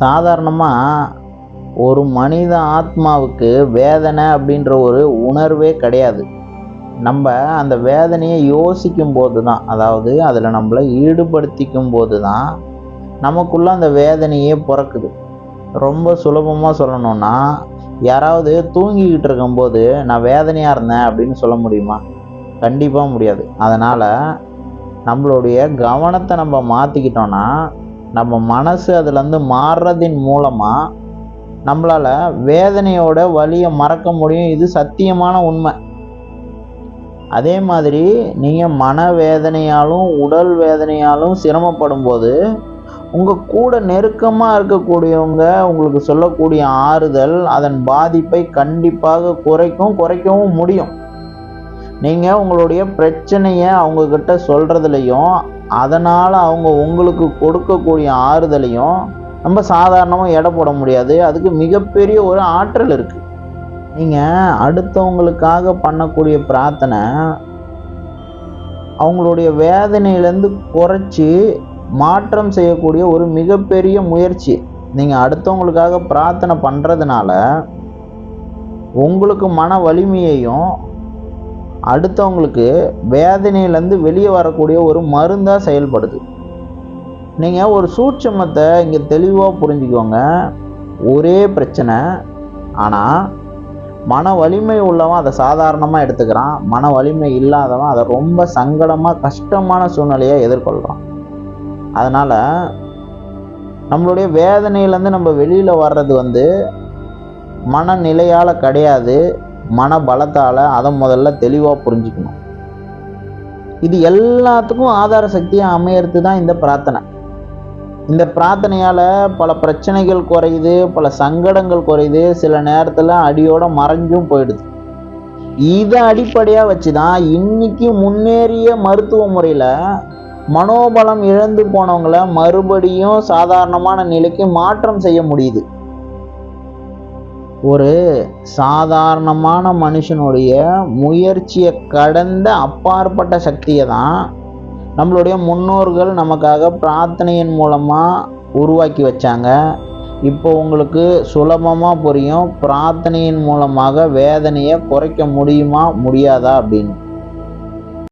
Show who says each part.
Speaker 1: சாதாரணமாக ஒரு மனித ஆத்மாவுக்கு வேதனை அப்படின்ற ஒரு உணர்வே கிடையாது. நம்ம அந்த வேதனையை யோசிக்கும் போது தான் அதாவது அதில் நம்மளை ஈடுபடுத்திக்கும் போது தான் நமக்குள்ளே அந்த வேதனையே பிறக்குது. ரொம்ப சுலபமாக சொல்லணும்னா யாராவது தூங்கிக்கிட்டு இருக்கும்போது நான் வேதனையாக இருந்தேன் அப்படின்னு சொல்ல முடியுமா? கண்டிப்பாக முடியாது. அதனால் நம்மளுடைய கவனத்தை நம்ம மாற்றிக்கிட்டோன்னா நம்ம மனசு அதுலேருந்து மாறுறதின் மூலமாக நம்மளால் வேதனையோட வழியை மறக்க முடியும். இது சத்தியமான உண்மை. அதே மாதிரி நீங்கள் மன வேதனையாலும் உடல் வேதனையாலும் சிரமப்படும் போது உங்கள் கூட நெருக்கமாக இருக்கக்கூடியவங்க உங்களுக்கு சொல்லக்கூடிய ஆறுதல் அதன் பாதிப்பை கண்டிப்பாக குறைக்கும் குறைக்கவும் முடியும். நீங்கள் உங்களுடைய பிரச்சனையை அவங்கக்கிட்ட சொல்கிறதுலையும் அதனால் அவங்க உங்களுக்கு கொடுக்கக்கூடிய ஆறுதலையும் நம்ம சாதாரணமாக எடை போட முடியாது. அதுக்கு மிகப்பெரிய ஒரு ஆற்றல் இருக்குது நீங்கள் அடுத்தவங்களுக்காக பண்ணக்கூடிய பிரார்த்தனை அவங்களுடைய வேதனையிலேருந்து குறைச்சி மாற்றம் செய்யக்கூடிய ஒரு மிகப்பெரிய முயற்சி. நீங்கள் அடுத்தவங்களுக்காக பிரார்த்தனை பண்ணுறதுனால உங்களுக்கு மன வலிமையையும் அடுத்தவங்களுக்கு வேதனையிலேருந்து வெளியே வரக்கூடிய ஒரு மருந்தாக செயல்படுது. நீங்கள் ஒரு சூட்சமத்தை இங்கே தெளிவாக புரிஞ்சுக்கோங்க. ஒரே பிரச்சனை. ஆனால் மன வலிமை உள்ளவன் அதை சாதாரணமாக எடுத்துக்கிறான். மன வலிமை இல்லாதவன் அதை ரொம்ப சங்கடமாக கஷ்டமான சூழ்நிலையை எதிர்கொள்கிறான் அதனால் நம்மளுடைய வேதனையிலேருந்து நம்ம வெளியில் வர்றது வந்து மனநிலையால் கிடையாது. மன பலத்தால் அதை முதல்ல தெளிவாக புரிஞ்சுக்கணும். இது எல்லாத்துக்கும் ஆதார சக்தியாக அமையறது தான் இந்த பிரார்த்தனை. இந்த பிரார்த்தனையால் பல பிரச்சனைகள் குறையுது பல சங்கடங்கள் குறையுது சில நேரத்தில் அடியோட மறைஞ்சும் போயிடுது. இதை அடிப்படையாக வச்சு தான் இன்னைக்கு முன்னேறிய மருத்துவ முறையில் மனோபலம் இழந்து போனவங்கள மறுபடியும் சாதாரணமான நிலைக்கு மாற்றம் செய்ய முடியுது. ஒரு சாதாரணமான மனுஷனுடைய முயற்சியை கடந்த அப்பாற்பட்ட சக்தியை தான் நம்மளுடைய முன்னோர்கள் நமக்காக பிரார்த்தனையின் மூலமாக உருவாக்கி வச்சாங்க. இப்போ உங்களுக்கு சுலபமாக புரியும் பிரார்த்தனையின் மூலமாக வேதனையை குறைக்க முடியுமா முடியாதா அப்படின்னு.